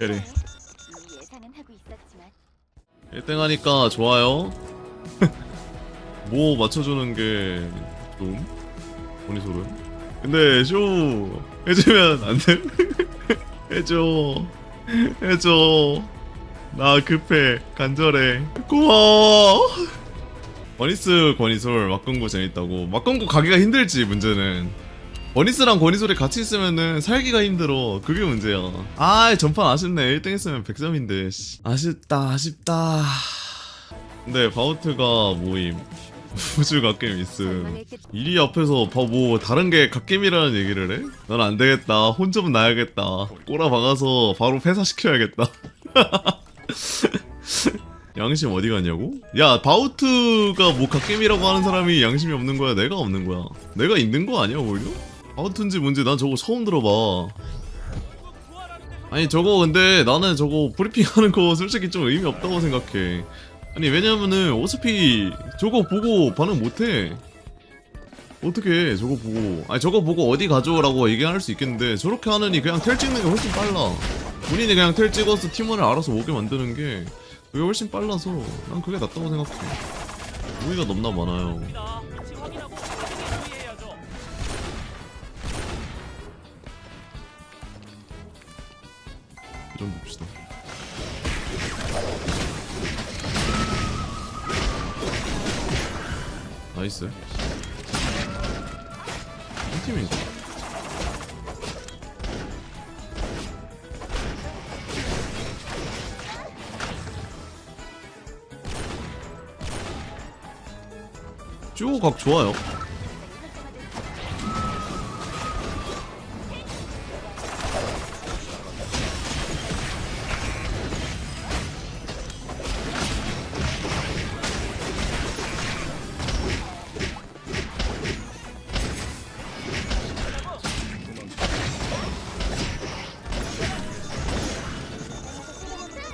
그래. 이미 예상은 하고 있었지만 1등 하니까 좋아요. 뭐 맞춰주는 게 좀. 보니 소름. 근데 쇼 해주면 안 돼? 해줘. 해줘. 나 급해. 간절해. 고마워. 버니스 권이솔 막공구 재밌다고. 막공구 가기가 힘들지 문제는. 버니스랑 권이솔이 같이 있으면은 살기가 힘들어. 그게 문제야. 아, 전판 아쉽네. 1등 했으면 100점인데. 씨. 아쉽다, 아쉽다. 근데 바우트가 모임. 우주 갓겜 있음. 이리 앞에서 봐, 뭐 다른 게 갓겜이라는 얘기를 해? 넌안 되겠다. 혼 좀 나야겠다. 꼬라 박아서 바로 폐사시켜야겠다. 양심 어디 갔냐고? 야 바우트가 뭐 갓겜이라고 하는 사람이 양심이 없는 거야? 내가 없는 거야? 내가 있는 거 아니야 오히려? 바우트인지 뭔지 난 저거 처음 들어봐. 아니 저거 근데 나는 저거 브리핑하는 거 솔직히 좀 의미 없다고 생각해. 아니 왜냐면은 어차피 저거 보고 반응 못해. 어떻게 저거 보고 아니 저거 보고 어디 가져오라고 얘기할 수 있겠는데 저렇게 하느니 그냥 텔 찍는 게 훨씬 빨라. 본인이 그냥 텔 찍어서 팀원을 알아서 오게 만드는 게 그게 훨씬 빨라서 난 그게 낫다고 생각해. 우위가 넘나 많아요. 좀 봅시다. 나이스. 한 팀이지. 쭈각 좋아요.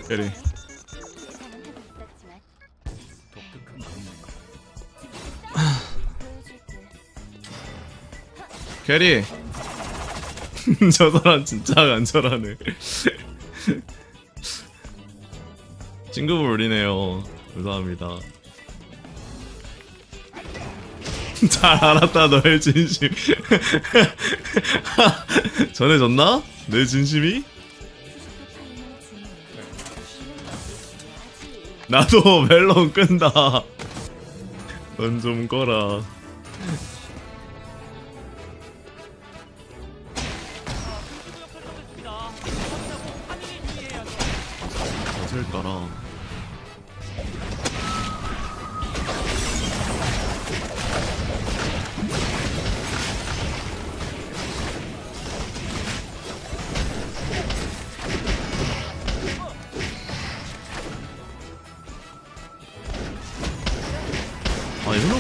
보여줄게 캐리. 저 사람 진짜 간절하네. 진급을 올리네요. 감사합니다. 잘 알았다 너의 진심. 전해졌나? 내 진심이? 나도 멜론 끈다 넌 좀 꺼라 구역 설정됐습니다. 확인하고 파밍에 유의해야죠. 어딜 따라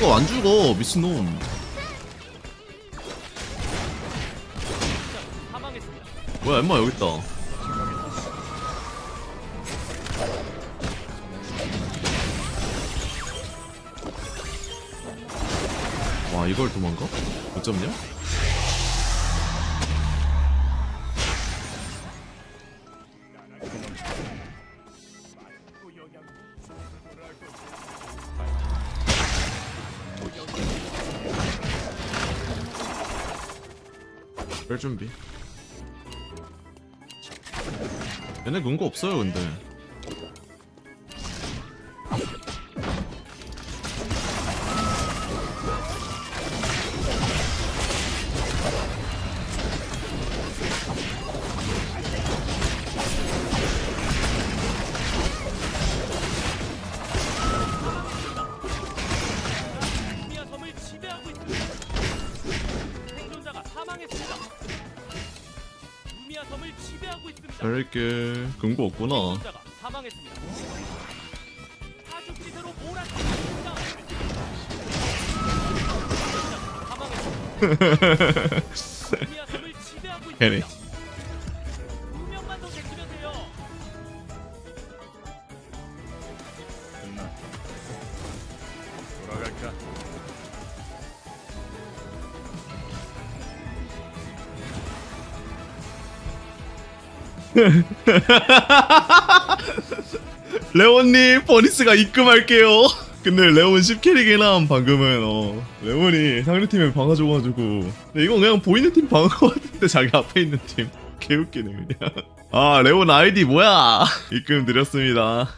현우가 안 죽어 미친놈. 뭐야 엠마 여기 있다 와 이걸 도망가? 못 잡냐? 뺄 준비. 얘네 근거 없어요 근데 루미아 섬을 지배하고 있습니다. 뺄게 근거 없구나 생존자가 사망했습니다. 사죽지대로 몰아치겠습니다. 사망했습니다. 루미아 섬을 지배하고. 있습니다. 두 레온님 버니스가 입금할게요. 근데 레온 10캐릭이나 방금은 어 레온이 상대팀에 방아줘가지고. 근데 이건 그냥 보이는 팀 방어 같은데 자기 앞에 있는 팀. 개웃기네 그냥. 아 레온 아이디 뭐야? 입금 드렸습니다